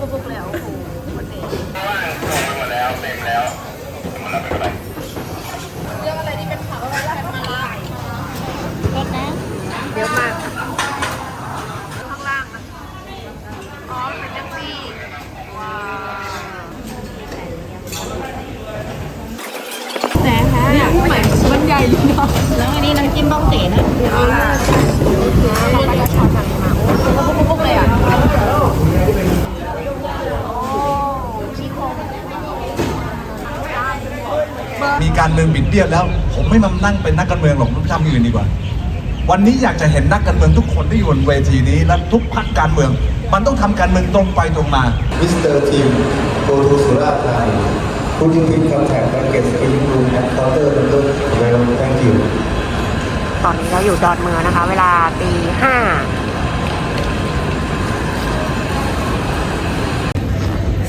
ปุ๊บปุ๊บแล้วโอ้โหคนเด็กเรื่องอะไรที่เป็นผักอะไรที่เป็นมาลาย รถนะ เยอะมากค่ะข้างล่างนะอ๋อเป็นแท็กซี่ว้าว แต่ฮะ เนี่ยเหมือนมันใหญ่เลยเนาะ แล้วอันนี้น้ำจิ้มบ้องเต๋นะ เอาล่ะเราก็จะช็อตมันมาโอ้ปุ๊บปุ๊บปุ๊บปุ๊บเลยอะโอ้ชี้โครง มีกา รเมืองบิดเบี้ยวแล้ว ผมไม่มานั่งเป็นนักการเมืองหรอกผมทำอย่างอื่นดีกว่า วันนี้อยากจะเห็นนักการเมืองทุกคนที่อยู่บนเวทีนี้และทุกพรรคการเมือง มันต้องทำการเมืองตรงไปตรงมา Mr. Team, go to Surat Thani. Could you please contact Package Spinning Room at counter number 12? Thank you. ตอนนี้เราอยู่ดอนเมืองนะคะ เวลาตีห้า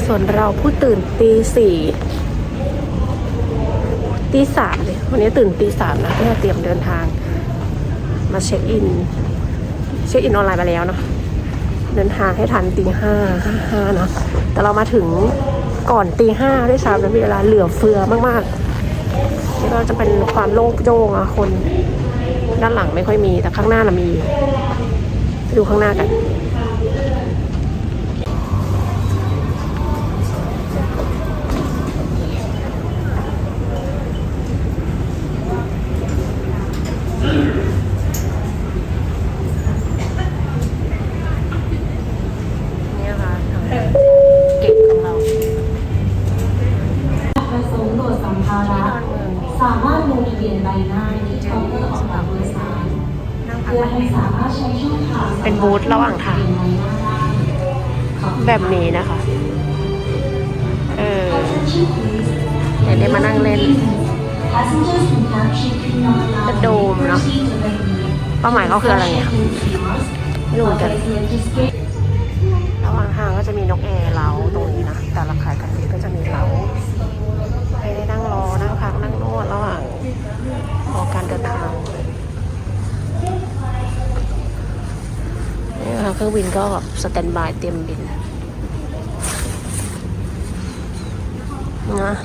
ส่วนเราผู้ตื่นตีสี่ ตีสามเลยวันนี้ตื่นตีสามนะเพื่อเตรียมเดินทาง มาเช็คอิน เช็คอินออนไลน์มาแล้วเนาะเดินทางให้ทันตีห้าห้าห้าเนาะแต่เรามาถึงก่อนตีห้าด้วยซ้ำนะมีเวลาเหลือเฟือมากๆนี่ก็จะเป็นความโล่งโจ้งอะคน ด้านหลังไม่ค่อยมีแต่ข้างหน้าน่ะมีดูข้างหน้ากัน เป็นบูธระหว่างทางแบบนี้นะคะ เออเดี๋ยวได้มานั่งเล่น Passengers in Flagship Pinoy เป็นโดมเนอะเป้าหมายเขาคืออะไรเนี่ยไม่รู้กัน ระหว่างทางก็จะมีนกแอร์เล้าตรงนี้นะ แต่ละขายกันก็จะมีเล้าให้ได้นั่งรอนั่งพักนั่งนวดระหว่างรอการเดินทาง นี่นะคะ เครื่องบินก็แบบสแตนบายเตรียมบินนะ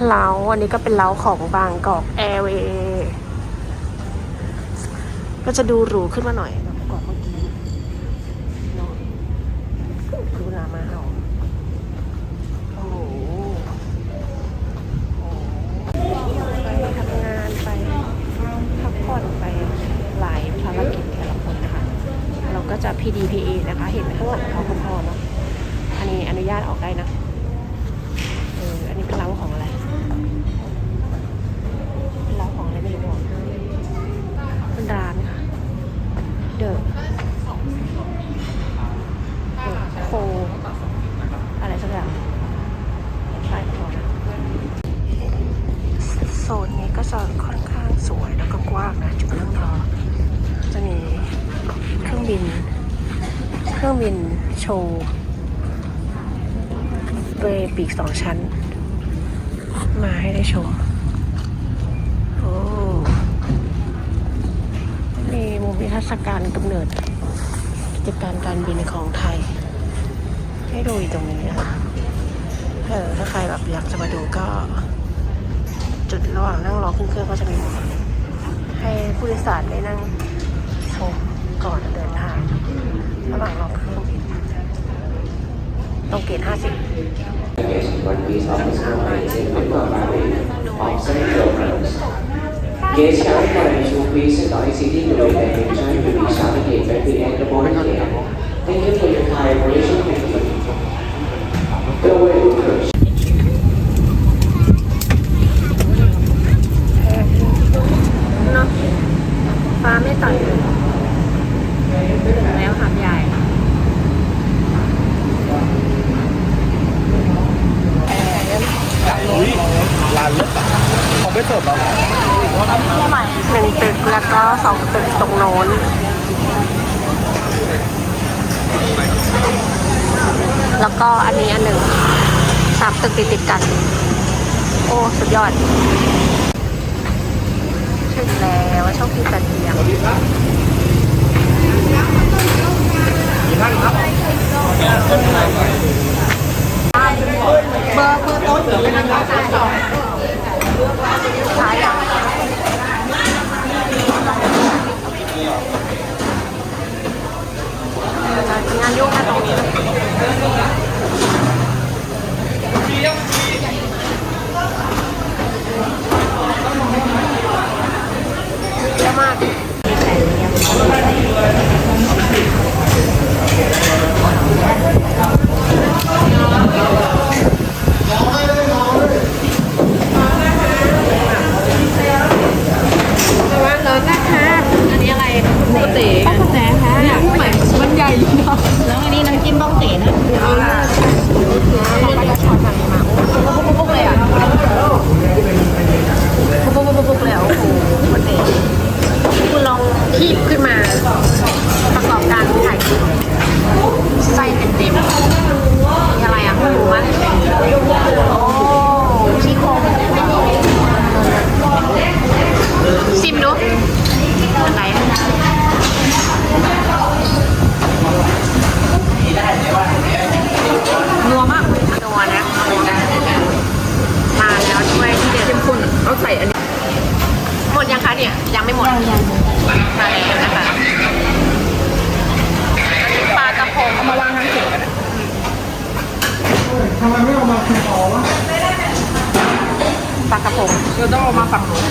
เล้าอันนี้ก็เป็นเล้าของบางกอกแอร์เวย์ก็จะดูหรูขึ้นมาหน่อยนะกว่าเมื่อกี้เนาะดูหนามาเอาโอ้โหโอ้โหไปทำงานไปพักผ่อนไปหลายภารกิจแต่ละคนนะคะ เราก็จะ PDPA นะคะ เห็นข้างหลังเขาพอๆเนาะอันนี้อนุญาตออกได้นะเอออันนี้เป็นเล้าของอะไรเป็นเล้าของอะไรไม่รู้อะเป็นร้านค่ะเดอะเดอะโคอะไรสักอย่างใช่พอนะโซนนี้ก็จะค่อนข้างสวยแล้วก็กว้างนะจุดนั่งรอจะมีเครื่องบิน ครื่องบินโชว์ด้วยปีกสองชั้น มาให้ได้ชม โอ้นี่มุมนิทรรศการกำเนิด กิจการการบินของไทย ให้ดูตรงนี้นะคะเออถ้าใครแบบอยากจะมาดูก็ จุดระหว่างนั่งรอขึ้นเครื่องก็จะมีมุมให้ผู้โดยสารได้นั่งชมก่อนเดินทาง ระหว่างรอเครื่องบินตรงเกต50 one piece of amazing member fabric of seven kilograms. Guests carrying luggage will be sent on ICT to the baggage time to be submitted at the end of boarding here. Thank you for your kind operation. Thank you. Farewell, coach. เนาะฟ้าไม่ต่อยเลยถึงแล้วหาดใหญ่ เขาไม่เสิร์ฟเรา หนึ่งตึกแล้วก็สองตึกตรงโน้น แล้วก็อันนี้อันหนึ่งสาม ตึกติดติดกัน โอ้ สุดยอด ถึงแล้วโชคดีจันเทียมท้ายอย่างงานยุ่งแค่ตรงนี้นะเยอะมาก ว่าร้อนนะคะ อันนี้อะไรปกติ ป้าแสคะเหมือนมันใหญ่เนาะแล้วอันนี้น้ำจิ้มบ้องเต๋นะ เอาละเราก็จะช็อตแบบนี้มาโอ้โหปุ๊บปุ๊บปุ๊บเลยอะปุ๊บปุ๊บปุ๊บปุ๊บเลยอะโอ้โหปกติคุณลองคีบขึ้นมา ประกอบการถ่ายคลิปไส้เต็มๆมีอะไรอะหมูมันโอ้ชี้โครงชิมดูอะไรนัวมากนัวนะมาแล้วด้วยที่เด็ดเข้มข้นเอาใส่อันนี้ หมดยังคะเนี่ย ยังไม่หมดมาแล้วนะคะปลากระพงเอามาวางทางเขียงกันทำไมไม่เอามาคุณอ๋อวะปลากระพงเราต้องเอามาฝั่งนู้น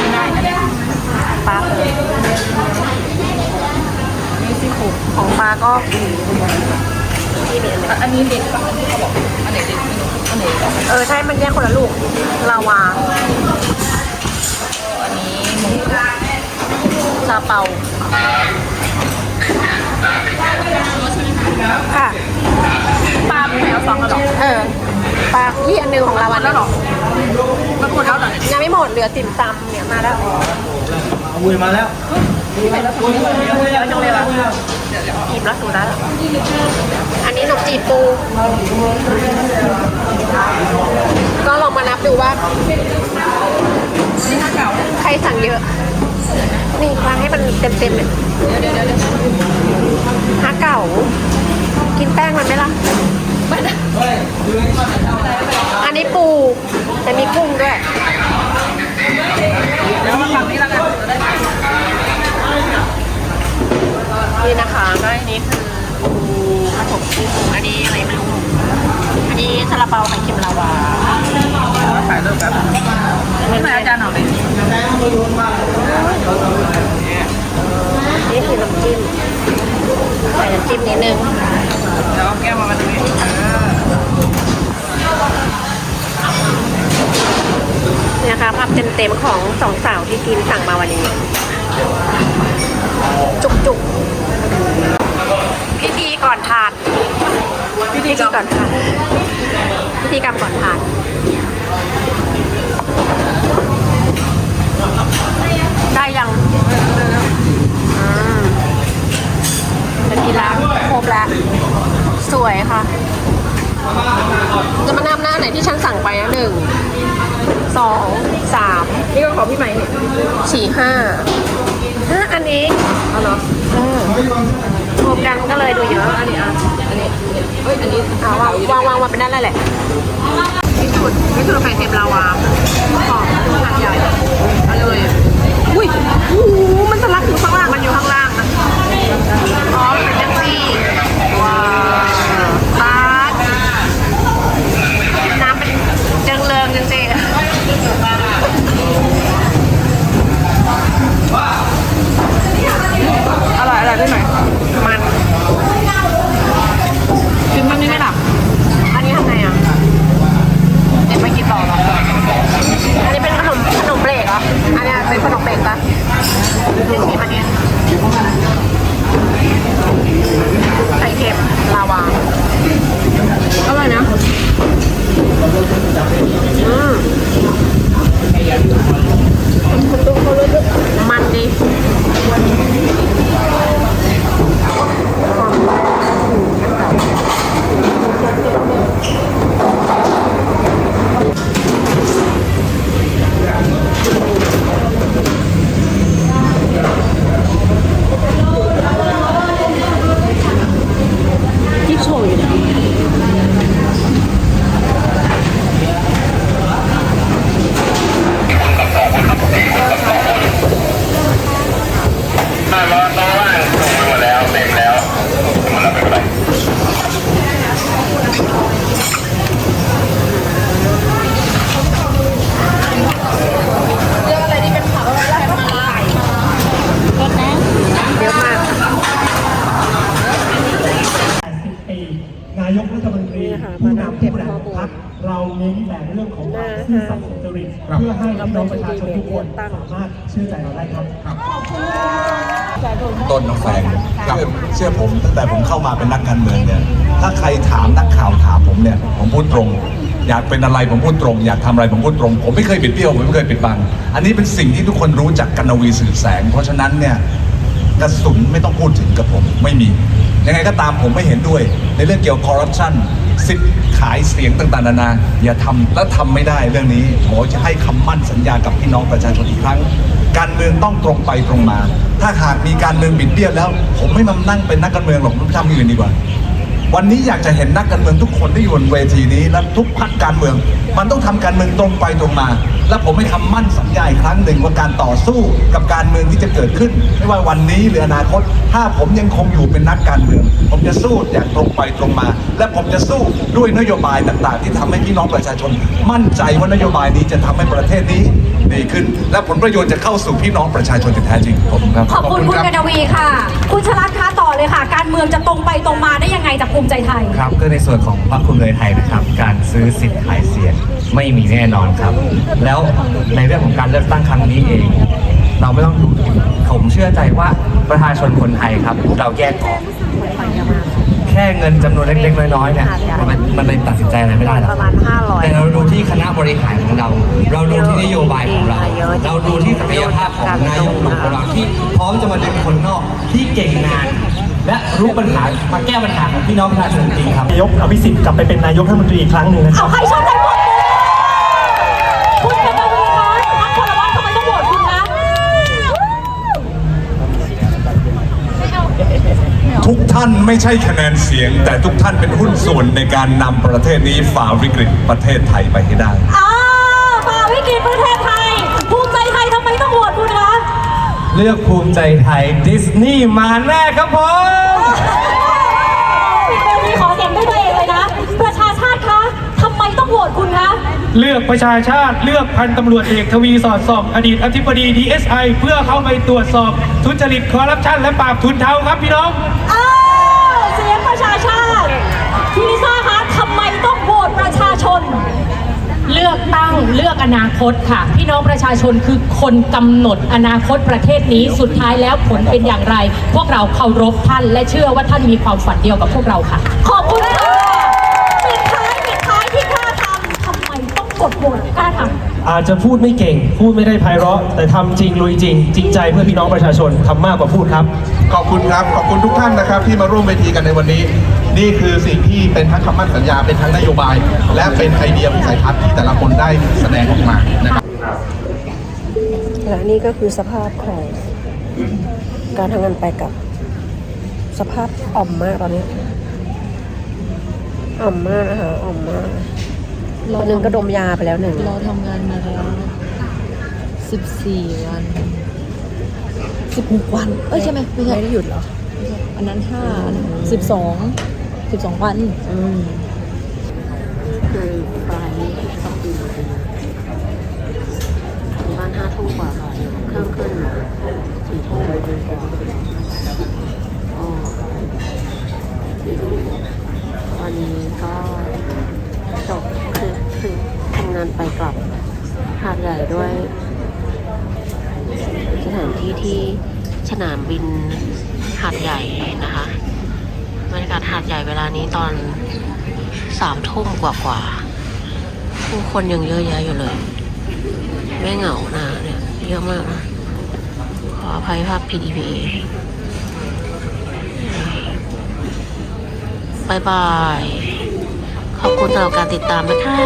ไม่ได้นะเนี่ยปลาเลย นี่ซี่โครงของปลาก็นี่เด็ดเลยอันนี้เด็ดปะเขาบอกอันไหนเด็ดไม่รู้อันไหนเออใช่มันแยกคนละลูกลาวาอันนี้หมูซาเปาค่ะปลาแมวสองกระดอกเออปลาที่อันหนึงของเราวันแล้วหรอมันหมดแล้วเหรอยังไม่หมดเหลือติ่มซำเนี่ยมาแล้ววุ้ยมาแล้วเยอะ จีบแล้วสูดแล้วอันนี้ขนมจีบปู ก็ลองมานับดูว่า ใครสั่งเยอะ นี่วางให้มันเต็มๆเลยเดี๋ยวเดี๋ยฮาเก่า กินแป้งมันไหมล่ะ อันนี้ปู แต่มีกุ้งด้วย แล้วมาฝั่งนี้ล้วกัน จะได้นี่นะคะก็อันนี้คือปูผสมกุ้งอันนี้อะไรไม่รู้อันนี้ซาลาเปาไข่เค็มลาวาถ่ายรูปแบบนี่มาอาจารย์หน่อยนี่คือน้ำจิ้มใส่น้ำจิ้มนิดนึงเดี๋ยวเอาแก้วมามาตรงนี้นะคะภาพเต็มๆของสองสาวที่ทีมสั่งมาวันนี้ จุกๆพิธีก่ อนทานพิธีก่อนทานพิธีกรรมก่อนทานได้ยังอืมเป็นกีฬาครบแล้วสวยค่ะ จะมานำหน้าไหนที่ฉันสั่งไปนะหนึ่งสองสามนี่ก็ของพี่ใหม่เนี่ยสี่ห้าห้าอันนี้เอาเหรอ รวมกันก็เลยดูเยอะ อันนี้อะ อันนี้เฮ้ย อันนี้อ่าวางวางวางวางเป็นด้านแรกแหละพิสูจนี่คือไข่เค็มลาวาหอมขนาดใหญ่เอาเลย อุ้ยโอ้โหมันทะลักอยู่ข้างล่าง มันอยู่ข้างล่างนะอ๋อเป็นจังซี่ว้าวปาดน้ำเป็นเจิงเริงจริงๆ อร่อยอร่อยพี่ใหม่ มัน กินมันนี่ไม่หลับ อันนี้ทำไงอะ เด็กไม่กินต่อหรอ อันนี้เป็นขนมขนมเบรกเหรอ อันนี้เป็นขนมเบรกปะนี่สีมันเนี่ย นายกรัฐมนตรี นี่ค่ะ ผู้มานั่งนำเก็บผู้นำข้อมูลพรรคเราเน้นแต่เรื่องของความหน้าซื่อสัตย์สุจริตเพื่อให้พี่น้องประชาชนทุกคนตั้งสามารถเชื่อใจเราได้ครับต้นน้องแฟงเชื่อเชื่อผมตั้งแต่ผมเข้ามาเป็นนักการเมืองเนี่ย ถ้าใครถามนักข่าวถามผมเนี่ย ผมพูดตรง อยากเป็นอะไรผมพูดตรง อยากทำอะไรผมพูดตรง ผมไม่เคยปิดเบี้ยวผมไม่เคยปิดบัง อันนี้เป็นสิ่งที่ทุกคนรู้จากกันนวีสื่อแสง เพราะฉะนั้นเนี่ยกระสุนไม่ต้องพูดถึงกับผมไม่มี ยังไงก็ตามผมไม่เห็นด้วยในเรื่องเกี่ยวกับคอร์รัปชัน สิทธิ์ขายเสียงต่างๆนานาอย่าทำและทำไม่ได้เรื่องนี้ขอจะให้คำมั่นสัญญากับพี่น้องประชาชนอีกครั้ง การเมืองต้องตรงไปตรงมา ถ้าหากมีการเมืองบิดเบี้ยวแล้ว ผมไม่มานั่งเป็นนักการเมืองหรอกผมไปทำอย่างอื่นดีกว่า วันนี้อยากจะเห็นนักการเมืองทุกคนที่อยู่บนเวทีนี้และทุกพรรคการเมือง มันต้องทำการเมืองตรงไปตรงมา และผมไม่คำมั่นสัญญาอีกครั้งหนึ่งว่าการต่อสู้กับการเมืองที่จะเกิดขึ้น ไม่ว่าวันนี้หรืออนาคต ถ้าผมยังคงอยู่เป็นนักการเมือง ผมจะสู้อย่างตรงไปตรงมา และผมจะสู้ด้วยนโยบายต่างๆ ที่ทำให้พี่น้องประชาชน มั่นใจว่านโยบายนี้จะทำให้ประเทศนี้ดีขึ้น และผลประโยชน์จะเข้าสู่พี่น้องประชาชนอย่างแท้จริงผมครับขอบคุณคุณกนวีค่ะ คุณชลัดคะต่อ เลยค่ะ การเมืองจะตรงไปตรงมาได้ยังไงจากภูมิใจไทย ครับก็ในส่วนของพรรคภูมิใจไทยนะครับ การซื้อสิทธิ์ขายเสียงไม่มีแน่นอนครับ แล้วในเรื่องของการเลือกตั้งครั้งนี้เอง เราไม่ต้องดูถูกผมเชื่อใจว่าประชาชนคนไทยครับ เราแยกออกแค่เงินจำนวนเล็กๆน้อยๆเนี่ยมันมันเลยตัดสินใจอะไรไม่ได้หรอกประมาณ500 แต่เราดูที่คณะบริหารของเรา เราดูที่นโยบายของเรา เราดูที่ศักยภาพของนายกหนุ่มของเราที่พร้อมจะมาดึงคนนอกที่เก่งงาน และรู้ปัญหามาแก้ปัญหาของพี่น้องประชาชนจริงๆครับนายกอภิสิทธิ์กลับไปเป็นนายกรัฐมนตรีอีกครั้งหนึ่งนะคเอารับ ใครชอบใจหมดเลยคุณกนวีคะนักพลวัตทำไมต้องโหวตคุณคะทุกท่านไม่ใช่คะแนนเสียง แต่ทุกท่านเป็นหุ้นส่วนในการนำประเทศนี้ฝ่าวิกฤตประเทศไทยไปให้ได้อ้าวฝ่าวิกฤตประเทศ เลือกภูมิใจไทยดิสนีย์มาแน่ครับผมคุณกนวีขอเสียงด้วยตัวเองเลยนะ ประชาชาติคะทำไมต้องโหวตคุณคะ เลือกประชาชาติเลือกพันตำรวจเอกทวีสอดส่องอดีตอธิบดี DSI เพื่อเข้าไปตรวจสอบ ทุจริตคอร์รัปชันและปราบทุนเทาครับพี่น้องอ้าวเสียงประชาชาติพี่ลิซ่าคะทำไมต้องโหวตประชาชน เลือกตั้งเลือกอนาคตค่ะ พี่น้องประชาชนคือคนกำหนดอนาคตประเทศนี้สุดท้ายแล้วผลเป็นอย่างไร พวกเราเคารพท่านและเชื่อว่าท่านมีความฝันเดียวกับพวกเราค่ะ ขอบคุณค่ะปิดท้ายปิดท้ายที่กล้าทำทำไมต้องกดโหวตกล้าทำ อาจจะพูดไม่เก่ง พูดไม่ได้ไพเราะ แต่ทำจริงลุยจริง จริงใจเพื่อพี่น้องประชาชนทำมากกว่าพูดครับ ขอบคุณครับ ขอบคุณทุกท่านนะครับ ที่มาร่วมเวทีกันในวันนี้ นี่คือสิ่งที่เป็นทั้งคำมั่นสัญญา เป็นทั้งนโยบาย และเป็นไอเดียวิสัยทัศน์ที่แต่ละคนได้แสดงออกมานะครับ และนี่ก็คือสภาพของการทำงานไปกับ สภาพอ่อมมากตอนนี้อ่อมมากนะคะอ่อมมาก คนหนึ่งก็ดมยาไปแล้วหนึ่งเราทำงานมาแล้ว14วัน16วัน เอ้ยใช่ไหมไม่ใช่ไม่ได้หยุดเหรอ อันนั้น5 12 12วันอืมคือปลายสองปีถึงบ้านห้าทุ่มกว่าค่ะเครื่องขึ้นสี่ทุ่มอ๋อวันนี้ก็จบ คือทำงานไปกลับหาดใหญ่ด้วย สถานที่ที่สนามบินหาดใหญ่นะคะบรรยากาศหาดใหญ่เวลานี้ตอนสามทุ่มกว่าๆผู้คนยังเยอะแยะอยู่เลย ไม่เหงานะเนี่ยเยอะมากนะขออภัยภาพ PDP บายบาย ขอบคุณสำหรับการติดตามนะคะ